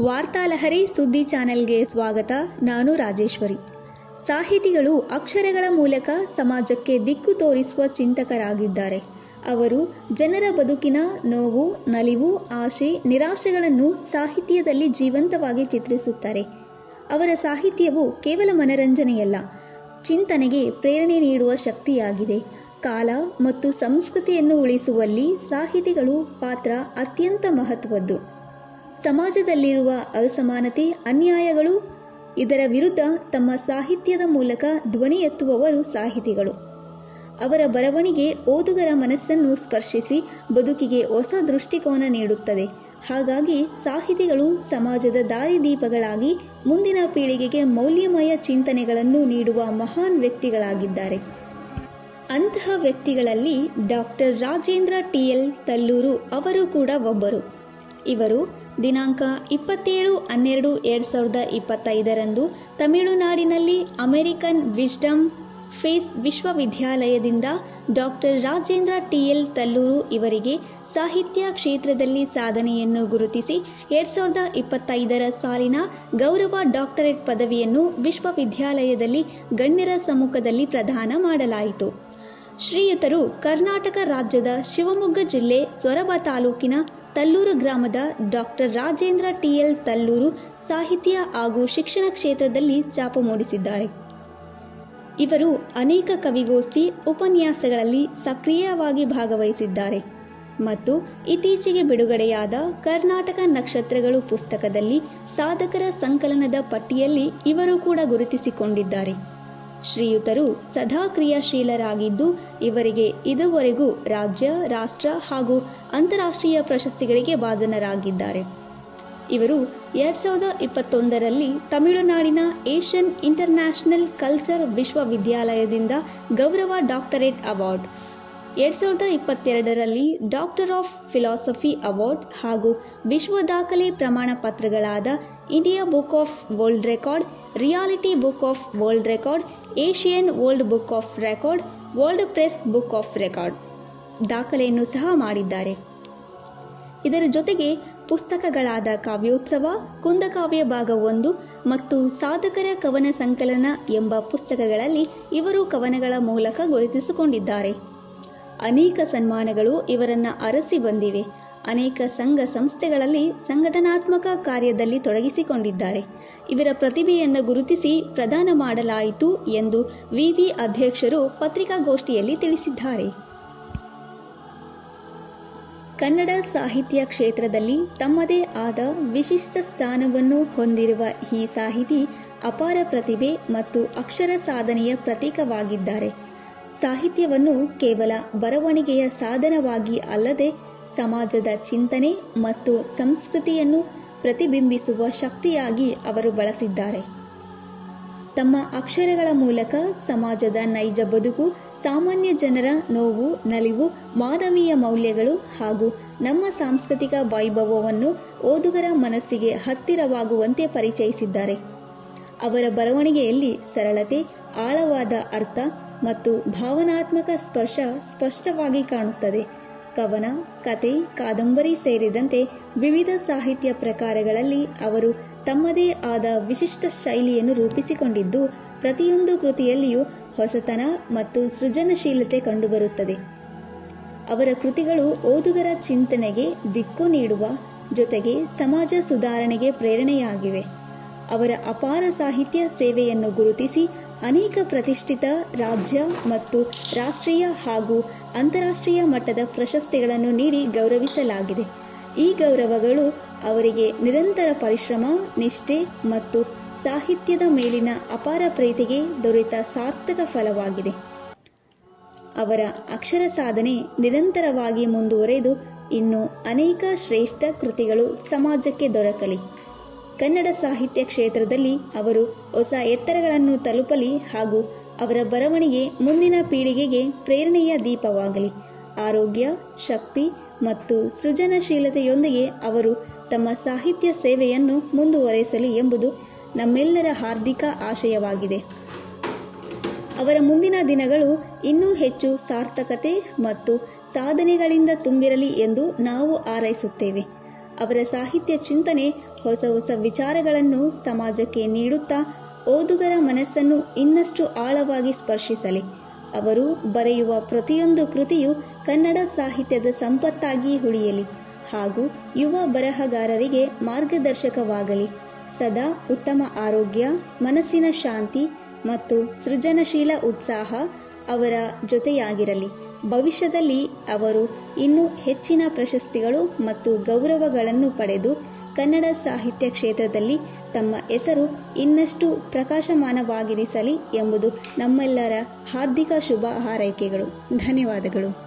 ವಾರ್ತಾಲಹರಿ ಸುದ್ದಿ ಚಾನೆಲ್ಗೆ ಸ್ವಾಗತ. ನಾನು ರಾಜೇಶ್ವರಿ. ಸಾಹಿತಿಗಳು ಅಕ್ಷರಗಳ ಮೂಲಕ ಸಮಾಜಕ್ಕೆ ದಿಕ್ಕು ತೋರಿಸುವ ಚಿಂತಕರಾಗಿದ್ದಾರೆ. ಅವರು ಜನರ ಬದುಕಿನ ನೋವು, ನಲಿವು, ಆಶೆ, ನಿರಾಶೆಗಳನ್ನು ಸಾಹಿತ್ಯದಲ್ಲಿ ಜೀವಂತವಾಗಿ ಚಿತ್ರಿಸುತ್ತಾರೆ. ಅವರ ಸಾಹಿತ್ಯವು ಕೇವಲ ಮನರಂಜನೆಯಲ್ಲ, ಚಿಂತನೆಗೆ ಪ್ರೇರಣೆ ನೀಡುವ ಶಕ್ತಿಯಾಗಿದೆ. ಕಾಲ ಮತ್ತು ಸಂಸ್ಕೃತಿಯನ್ನು ಉಳಿಸುವಲ್ಲಿ ಸಾಹಿತಿಗಳು ಪಾತ್ರ ಅತ್ಯಂತ ಮಹತ್ವದ್ದು. ಸಮಾಜದಲ್ಲಿರುವ ಅಸಮಾನತೆ, ಅನ್ಯಾಯಗಳು ಇದರ ವಿರುದ್ಧ ತಮ್ಮ ಸಾಹಿತ್ಯದ ಮೂಲಕ ಧ್ವನಿ ಎತ್ತುವವರು ಸಾಹಿತಿಗಳು. ಅವರ ಬರವಣಿಗೆ ಓದುಗರ ಮನಸ್ಸನ್ನು ಸ್ಪರ್ಶಿಸಿ ಬದುಕಿಗೆ ಹೊಸ ದೃಷ್ಟಿಕೋನ ನೀಡುತ್ತದೆ. ಹಾಗಾಗಿ ಸಾಹಿತಿಗಳು ಸಮಾಜದ ದಾರಿದೀಪಗಳಾಗಿ ಮುಂದಿನ ಪೀಳಿಗೆಗೆ ಮೌಲ್ಯಮಯ ಚಿಂತನೆಗಳನ್ನು ನೀಡುವ ಮಹಾನ್ ವ್ಯಕ್ತಿಗಳಾಗಿದ್ದಾರೆ. ಅಂತಹ ವ್ಯಕ್ತಿಗಳಲ್ಲಿ ಡಾಕ್ಟರ್ ರಾಜೇಂದ್ರ ಟಿಎಲ್ ತಲ್ಲೂರು ಅವರು ಕೂಡ ಒಬ್ಬರು. ಇವರು ದಿನಾಂಕ ಇಪ್ಪತ್ತೇಳು ಹನ್ನೆರಡು ಎರಡು ಸಾವಿರದ ಇಪ್ಪತ್ತೈದರಂದು ತಮಿಳುನಾಡಿನಲ್ಲಿ ಅಮೆರಿಕನ್ ವಿಸ್ಡಮ್ ಫೇಸ್ ವಿಶ್ವವಿದ್ಯಾಲಯದಿಂದ doctor Rajendra T L Talluru ಇವರಿಗೆ ಸಾಹಿತ್ಯ ಕ್ಷೇತ್ರದಲ್ಲಿ ಸಾಧನೆಯನ್ನು ಗುರುತಿಸಿ ಎರಡ್ ಸಾವಿರದ ಇಪ್ಪತ್ತೈದರ ಸಾಲಿನ ಗೌರವ ಡಾಕ್ಟರೇಟ್ ಪದವಿಯನ್ನು ವಿಶ್ವವಿದ್ಯಾಲಯದಲ್ಲಿ ಗಣ್ಯರ ಸಮ್ಮುಖದಲ್ಲಿ ಪ್ರದಾನ ಮಾಡಲಾಯಿತು. ಶ್ರೀಯುತರು ಕರ್ನಾಟಕ ರಾಜ್ಯದ ಶಿವಮೊಗ್ಗ ಜಿಲ್ಲೆ ಸೊರಬ ತಾಲೂಕಿನ ತಲ್ಲೂರು ಗ್ರಾಮದ ಡಾಕ್ಟರ್ ರಾಜೇಂದ್ರ ಟಿಎಲ್ ತಲ್ಲೂರು ಸಾಹಿತ್ಯ ಹಾಗೂ ಶಿಕ್ಷಣ ಕ್ಷೇತ್ರದಲ್ಲಿ ಛಾಪು ಮೂಡಿಸಿದ್ದಾರೆ. ಇವರು ಅನೇಕ ಕವಿಗೋಷ್ಠಿ, ಉಪನ್ಯಾಸಗಳಲ್ಲಿ ಸಕ್ರಿಯವಾಗಿ ಭಾಗವಹಿಸಿದ್ದಾರೆ ಮತ್ತು ಇತ್ತೀಚೆಗೆ ಬಿಡುಗಡೆಯಾದ ಕರ್ನಾಟಕ ನಕ್ಷತ್ರಗಳು ಪುಸ್ತಕದಲ್ಲಿ ಸಾಧಕರ ಸಂಕಲನದ ಪಟ್ಟಿಯಲ್ಲಿ ಇವರು ಕೂಡ ಗುರುತಿಸಿಕೊಂಡಿದ್ದಾರೆ. ಶ್ರೀಯುತರು ಸದಾ ಕ್ರಿಯಾಶೀಲರಾಗಿದ್ದು, ಇವರಿಗೆ ಇದುವರೆಗೂ ರಾಜ್ಯ, ರಾಷ್ಟ್ರ ಹಾಗೂ ಅಂತಾರಾಷ್ಟ್ರೀಯ ಪ್ರಶಸ್ತಿಗಳಿಗೆ ಭಾಜನರಾಗಿದ್ದಾರೆ. ಇವರು ಎರಡ್ ಸಾವಿರದ ಇಪ್ಪತ್ತೊಂದರಲ್ಲಿ ತಮಿಳುನಾಡಿನ ಏಷ್ಯನ್ ಇಂಟರ್ನ್ಯಾಷನಲ್ ಕಲ್ಚರ್ ವಿಶ್ವವಿದ್ಯಾಲಯದಿಂದ ಗೌರವ ಡಾಕ್ಟರೇಟ್ ಅವಾರ್ಡ್, ಎರಡ್ ಸಾವಿರದ ಇಪ್ಪತ್ತೆರಡರಲ್ಲಿ ಡಾಕ್ಟರ್ ಆಫ್ ಫಿಲಾಸಫಿ ಅವಾರ್ಡ್ ಹಾಗೂ ವಿಶ್ವ ದಾಖಲೆ ಪ್ರಮಾಣ ಪತ್ರಗಳಾದ India book of world record reality book of world record Asian world book of record world press book of record ದಾಖಲೆಯನ್ನು ಸಹ ಮಾಡಿದ್ದಾರೆ. ಇದರ ಜೊತೆಗೆ ಪುಸ್ತಕಗಳಾದ ಕಾವ್ಯೋತ್ಸವ, ಕುಂದಕಾವ್ಯ ಭಾಗ ಒಂದು ಮತ್ತು ಸಾಧಕರ ಕವನ ಸಂಕಲನ ಎಂಬ ಪುಸ್ತಕಗಳಲ್ಲಿ ಇವರು ಕವನಗಳ ಮೂಲಕ ಗುರುತಿಸಿಕೊಂಡಿದ್ದಾರೆ. ಅನೇಕ ಸನ್ಮಾನಗಳು ಇವರನ್ನ ಅರಸಿ ಬಂದಿವೆ. ಅನೇಕ ಸಂಘ ಸಂಸ್ಥೆಗಳಲ್ಲಿ ಸಂಘಟನಾತ್ಮಕ ಕಾರ್ಯದಲ್ಲಿ ತೊಡಗಿಸಿಕೊಂಡಿದ್ದಾರೆ. ಇವರ ಪ್ರತಿಭೆಯನ್ನು ಗುರುತಿಸಿ ಪ್ರದಾನ ಮಾಡಲಾಯಿತು ಎಂದು ವಿವಿ ಅಧ್ಯಕ್ಷರು ಪತ್ರಿಕಾಗೋಷ್ಠಿಯಲ್ಲಿ ತಿಳಿಸಿದ್ದಾರೆ. ಕನ್ನಡ ಸಾಹಿತ್ಯ ಕ್ಷೇತ್ರದಲ್ಲಿ ತಮ್ಮದೇ ಆದ ವಿಶಿಷ್ಟ ಸ್ಥಾನವನ್ನು ಹೊಂದಿರುವ ಈ ಸಾಹಿತಿ ಅಪಾರ ಪ್ರತಿಭೆ ಮತ್ತು ಅಕ್ಷರ ಸಾಧನೆಯ ಪ್ರತೀಕವಾಗಿದ್ದಾರೆ. ಸಾಹಿತ್ಯವನ್ನು ಕೇವಲ ಬರವಣಿಗೆಯ ಸಾಧನವಾಗಿ ಅಲ್ಲದೆ ಸಮಾಜದ ಚಿಂತನೆ ಮತ್ತು ಸಂಸ್ಕೃತಿಯನ್ನು ಪ್ರತಿಬಿಂಬಿಸುವ ಶಕ್ತಿಯಾಗಿ ಅವರು ಬಳಸಿದ್ದಾರೆ. ತಮ್ಮ ಅಕ್ಷರಗಳ ಮೂಲಕ ಸಮಾಜದ ನೈಜ ಬದುಕು, ಸಾಮಾನ್ಯ ಜನರ ನೋವು, ನಲಿವು, ಮಾನವೀಯ ಮೌಲ್ಯಗಳು ಹಾಗೂ ನಮ್ಮ ಸಾಂಸ್ಕೃತಿಕ ವೈಭವವನ್ನು ಓದುಗರ ಮನಸ್ಸಿಗೆ ಹತ್ತಿರವಾಗುವಂತೆ ಪರಿಚಯಿಸಿದ್ದಾರೆ. ಅವರ ಬರವಣಿಗೆಯಲ್ಲಿ ಸರಳತೆ, ಆಳವಾದ ಅರ್ಥ ಮತ್ತು ಭಾವನಾತ್ಮಕ ಸ್ಪರ್ಶ ಸ್ಪಷ್ಟವಾಗಿ ಕಾಣುತ್ತದೆ. ಕವನ, ಕತೆ, ಕಾದಂಬರಿ ಸೇರಿದಂತೆ ವಿವಿಧ ಸಾಹಿತ್ಯ ಪ್ರಕಾರಗಳಲ್ಲಿ ಅವರು ತಮ್ಮದೇ ಆದ ವಿಶಿಷ್ಟ ಶೈಲಿಯನ್ನು ರೂಪಿಸಿಕೊಂಡಿದ್ದು, ಪ್ರತಿಯೊಂದು ಕೃತಿಯಲ್ಲಿಯೂ ಹೊಸತನ ಮತ್ತು ಸೃಜನಶೀಲತೆ ಕಂಡುಬರುತ್ತದೆ. ಅವರ ಕೃತಿಗಳು ಓದುಗರ ಚಿಂತನೆಗೆ ದಿಕ್ಕು ನೀಡುವ ಜೊತೆಗೆ ಸಮಾಜ ಸುಧಾರಣೆಗೆ ಪ್ರೇರಣೆಯಾಗಿವೆ. ಅವರ ಅಪಾರ ಸಾಹಿತ್ಯ ಸೇವೆಯನ್ನು ಗುರುತಿಸಿ ಅನೇಕ ಪ್ರತಿಷ್ಠಿತ ರಾಜ್ಯ ಮತ್ತು ರಾಷ್ಟ್ರೀಯ ಹಾಗೂ ಅಂತಾರಾಷ್ಟ್ರೀಯ ಮಟ್ಟದ ಪ್ರಶಸ್ತಿಗಳನ್ನು ನೀಡಿ ಗೌರವಿಸಲಾಗಿದೆ. ಈ ಗೌರವಗಳು ಅವರಿಗೆ ನಿರಂತರ ಪರಿಶ್ರಮ, ನಿಷ್ಠೆ ಮತ್ತು ಸಾಹಿತ್ಯದ ಮೇಲಿನ ಅಪಾರ ಪ್ರೀತಿಗೆ ದೊರೆತ ಸಾರ್ಥಕ ಫಲವಾಗಿದೆ. ಅವರ ಅಕ್ಷರ ಸಾಧನೆ ನಿರಂತರವಾಗಿ ಮುಂದುವರೆದು ಇನ್ನು ಅನೇಕ ಶ್ರೇಷ್ಠ ಕೃತಿಗಳು ಸಮಾಜಕ್ಕೆ ದೊರಕಲಿ. ಕನ್ನಡ ಸಾಹಿತ್ಯ ಕ್ಷೇತ್ರದಲ್ಲಿ ಅವರು ಹೊಸ ಎತ್ತರಗಳನ್ನು ತಲುಪಲಿ ಹಾಗೂ ಅವರ ಬರವಣಿಗೆ ಮುಂದಿನ ಪೀಳಿಗೆಗೆ ಪ್ರೇರಣೆಯ ದೀಪವಾಗಲಿ. ಆರೋಗ್ಯ, ಶಕ್ತಿ ಮತ್ತು ಸೃಜನಶೀಲತೆಯೊಂದಿಗೆ ಅವರು ತಮ್ಮ ಸಾಹಿತ್ಯ ಸೇವೆಯನ್ನು ಮುಂದುವರೆಸಲಿ ಎಂಬುದು ನಮ್ಮೆಲ್ಲರ ಹಾರ್ದಿಕ ಆಶಯವಾಗಿದೆ. ಅವರ ಮುಂದಿನ ದಿನಗಳು ಇನ್ನೂ ಹೆಚ್ಚು ಸಾರ್ಥಕತೆ ಮತ್ತು ಸಾಧನೆಗಳಿಂದ ತುಂಬಿರಲಿ ಎಂದು ನಾವು ಹಾರೈಸುತ್ತೇವೆ. ಅವರ ಸಾಹಿತ್ಯ ಚಿಂತನೆ, ಹೊಸ ಹೊಸ ವಿಚಾರಗಳನ್ನು ಸಮಾಜಕ್ಕೆ ನೀಡುತ್ತಾ ಓದುಗರ ಮನಸ್ಸನ್ನು ಇನ್ನಷ್ಟು ಆಳವಾಗಿ ಸ್ಪರ್ಶಿಸಲಿ. ಅವರು ಬರೆಯುವ ಪ್ರತಿಯೊಂದು ಕೃತಿಯು ಕನ್ನಡ ಸಾಹಿತ್ಯದ ಸಂಪತ್ತಾಗಿ ಉಳಿಯಲಿ ಹಾಗೂ ಯುವ ಬರಹಗಾರರಿಗೆ ಮಾರ್ಗದರ್ಶಕವಾಗಲಿ. ಸದಾ ಉತ್ತಮ ಆರೋಗ್ಯ, ಮನಸ್ಸಿನ ಶಾಂತಿ ಮತ್ತು ಸೃಜನಶೀಲ ಉತ್ಸಾಹ ಅವರ ಜೊತೆಯಾಗಿರಲಿ. ಭವಿಷ್ಯದಲ್ಲಿ ಅವರು ಇನ್ನೂ ಹೆಚ್ಚಿನ ಪ್ರಶಸ್ತಿಗಳು ಮತ್ತು ಗೌರವಗಳನ್ನು ಪಡೆದು ಕನ್ನಡ ಸಾಹಿತ್ಯ ಕ್ಷೇತ್ರದಲ್ಲಿ ತಮ್ಮ ಹೆಸರು ಇನ್ನಷ್ಟು ಪ್ರಕಾಶಮಾನವಾಗಿರಿಸಲಿ ಎಂಬುದು ನಮ್ಮೆಲ್ಲರ ಹಾರ್ದಿಕ ಶುಭ ಹಾರೈಕೆಗಳು. ಧನ್ಯವಾದಗಳು.